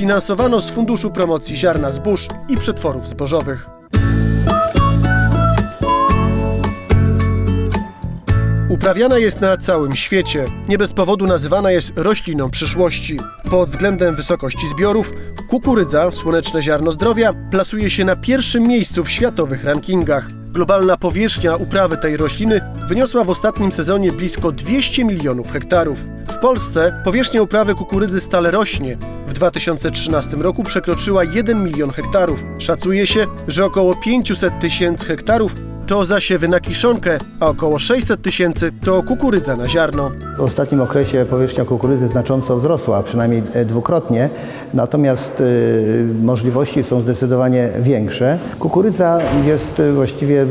Sfinansowano z Funduszu Promocji Ziarna Zbóż i Przetworów Zbożowych. Uprawiana jest na całym świecie. Nie bez powodu nazywana jest rośliną przyszłości. Pod względem wysokości zbiorów kukurydza, słoneczne ziarno zdrowia, plasuje się na pierwszym miejscu w światowych rankingach. Globalna powierzchnia uprawy tej rośliny wyniosła w ostatnim sezonie blisko 200 milionów hektarów. Polsce powierzchnia uprawy kukurydzy stale rośnie. W 2013 roku przekroczyła 1 milion hektarów. Szacuje się, że około 500 tysięcy hektarów to zasiewy na kiszonkę, a około 600 tysięcy to kukurydza na ziarno. W ostatnim okresie powierzchnia kukurydzy znacząco wzrosła, przynajmniej e, dwukrotnie, natomiast y, możliwości są zdecydowanie większe. Kukurydza jest y, właściwie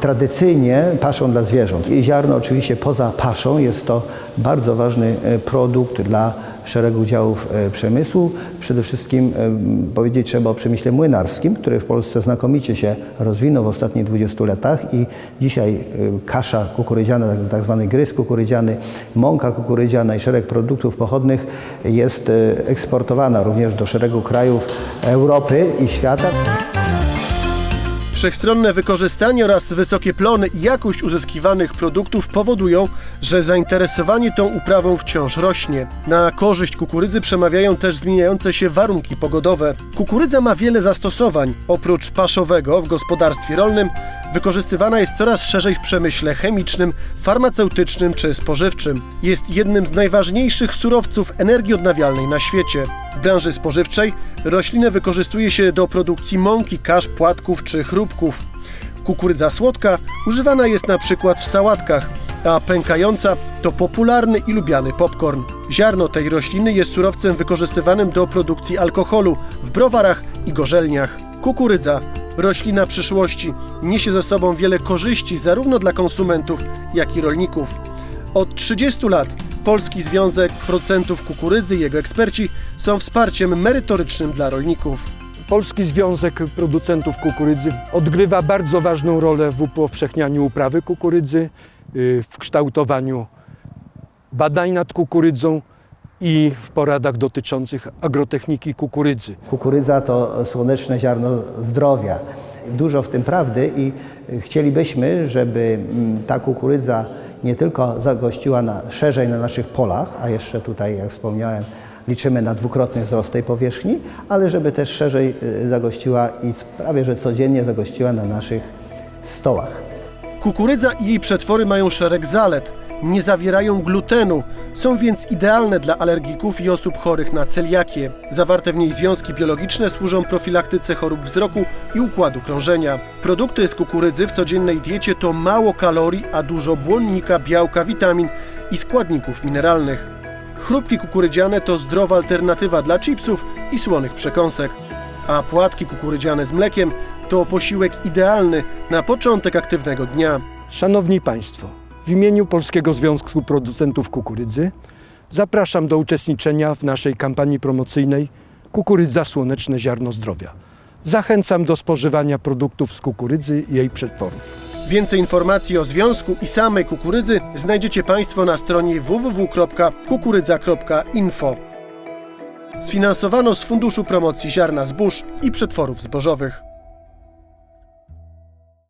tradycyjnie paszą dla zwierząt. I ziarno oczywiście poza paszą jest to bardzo ważny e, produkt dla szeregu działów e, przemysłu. Przede wszystkim e, powiedzieć trzeba o przemyśle młynarskim, który w Polsce znakomicie się rozwinął w ostatnich 20 latach i dzisiaj e, kasza kukurydziana, tak- tak zwany gryz kukurydziany, mąka kukurydziana i szereg produktów pochodnych jest eksportowana również do szeregu krajów Europy i świata. Wszechstronne wykorzystanie oraz wysokie plony i jakość uzyskiwanych produktów powodują, że zainteresowanie tą uprawą wciąż rośnie. Na korzyść kukurydzy przemawiają też zmieniające się warunki pogodowe. Kukurydza ma wiele zastosowań. Oprócz paszowego w gospodarstwie rolnym wykorzystywana jest coraz szerzej w przemyśle chemicznym, farmaceutycznym czy spożywczym. Jest jednym z najważniejszych surowców energii odnawialnej na świecie. W branży spożywczej roślinę wykorzystuje się do produkcji mąki, kasz, płatków czy chrupków. Kukurydza słodka używana jest na przykład w sałatkach, a pękająca to popularny i lubiany popcorn. Ziarno tej rośliny jest surowcem wykorzystywanym do produkcji alkoholu w browarach i gorzelniach. Kukurydza, roślina przyszłości, niesie ze sobą wiele korzyści zarówno dla konsumentów, jak i rolników. Od 30 lat Polski Związek Producentów Kukurydzy i jego eksperci są wsparciem merytorycznym dla rolników. Polski Związek Producentów Kukurydzy odgrywa bardzo ważną rolę w upowszechnianiu uprawy kukurydzy, y, w kształtowaniu badań nad kukurydzą i w poradach dotyczących agrotechniki kukurydzy. Kukurydza to słoneczne ziarno zdrowia. Dużo w tym prawdy i chcielibyśmy, żeby mm, ta kukurydza nie tylko zagościła na, szerzej na naszych polach, a jeszcze tutaj, jak wspomniałem, liczymy na dwukrotny wzrost tej powierzchni, ale żeby też szerzej y, zagościła i prawie że codziennie zagościła na naszych stołach. Kukurydza i jej przetwory mają szereg zalet. Nie zawierają glutenu, są więc idealne dla alergików i osób chorych na celiakię. Zawarte w niej związki biologiczne służą profilaktyce chorób wzroku i układu krążenia. Produkty z kukurydzy w codziennej diecie to mało kalorii, a dużo błonnika, białka, witamin i składników mineralnych. Chrupki kukurydziane to zdrowa alternatywa dla chipsów i słonych przekąsek. A płatki kukurydziane z mlekiem to posiłek idealny na początek aktywnego dnia. Szanowni Państwo, w imieniu Polskiego Związku Producentów Kukurydzy zapraszam do uczestniczenia w naszej kampanii promocyjnej Kukurydza Słoneczne Ziarno Zdrowia. Zachęcam do spożywania produktów z kukurydzy i jej przetworów. Więcej informacji o związku i samej kukurydzy znajdziecie Państwo na stronie www.kukurydza.info. Sfinansowano z Funduszu Promocji Ziarna Zbóż i Przetworów Zbożowych.